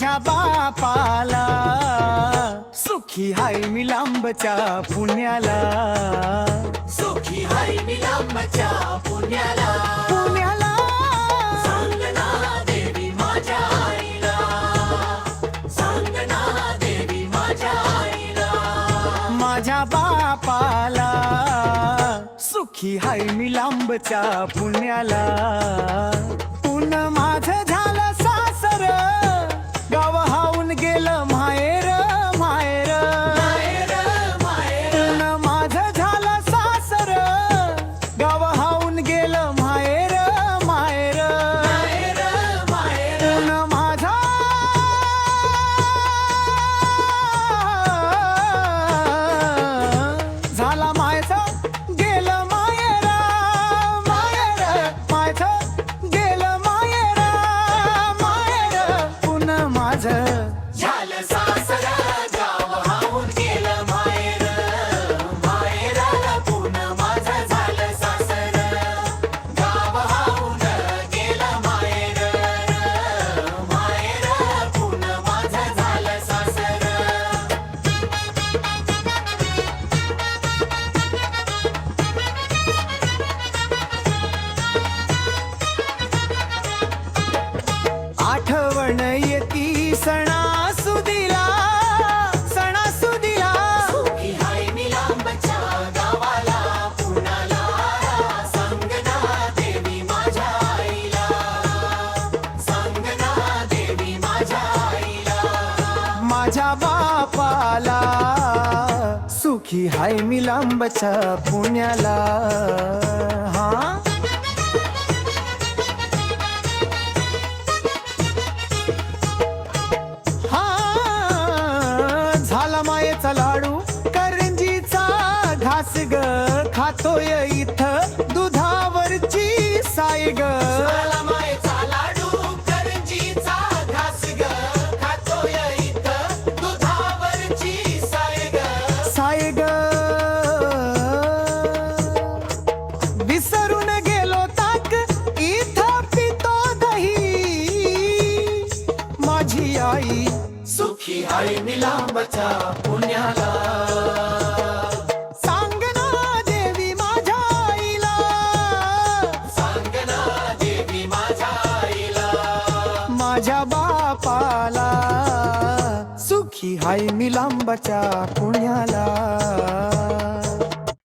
बापाला. सुखी हाय मी लांबच्या पुण्याला. सुखी हाय मी लांबच्या पुण्याला. माझ्या माझ्या माझ्या बापाला. सुखी हाय मी लांबच्या पुण्याला. सणासुदीला सणासुदीला. माझ्या बापाला सुखी हाय मी लांबच्या पुण्याला. घास ग. खातोय इथं दुधावरची साय ग. मला साय विसरून गेलो ताक इथं पितो दही. माझी आई सुखी हाय मी लांबच्या पुण्याला. की हाय मी लांबच्या पुण्याला.